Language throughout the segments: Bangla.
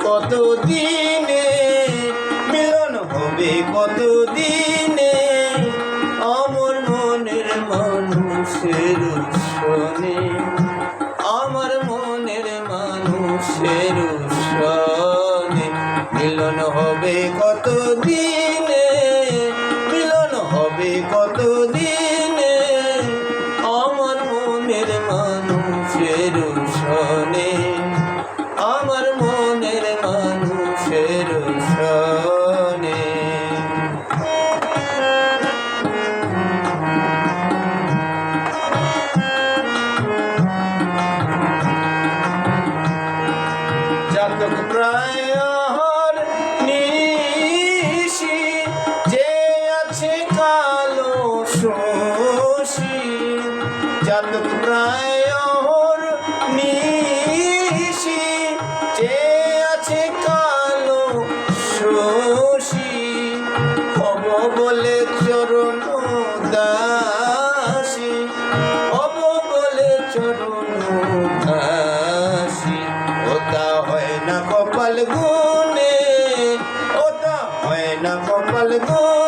কত দিনে মিলন হবে কত দিনে অমর মনের মানুষের শোনে জাতক প্রায় আহার নিশি যে আছে কালো শোষী হব বলে চরণ দাসী হব বলে চরণ দাসী ওটা হয় না কপাল গুনে ওটা হয় না কপাল গুনে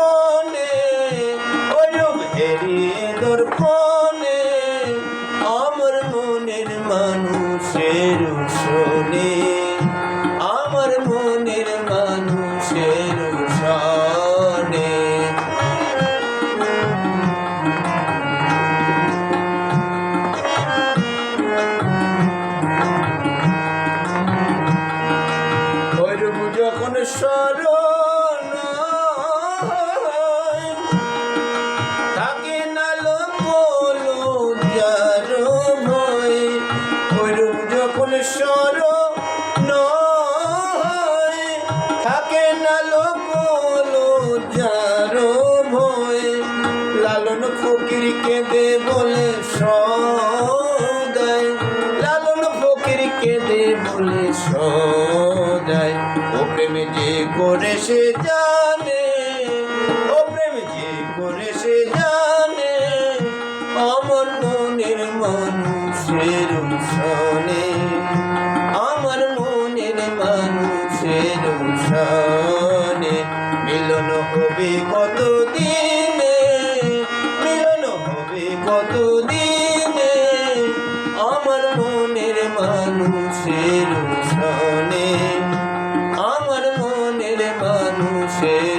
শোনে ওইরূপ যখন স্মরণ থাকে না লোক যার ভয় যখন স্মরণ থাকে না লোক যার লালন ফকির কেঁদে বলে সদায় লালন ফকির কেঁদে বলে সদায় ও প্রেম যে করে জানে, ও প্রেম যে জানে। আমার মনের মানুষের শোনে আমার মনের আমাদের মিলন হবে কত দিনে মিলন হবে কত দিনে আমার মনের মানুষের উঠানে, আমার মনের মানুষের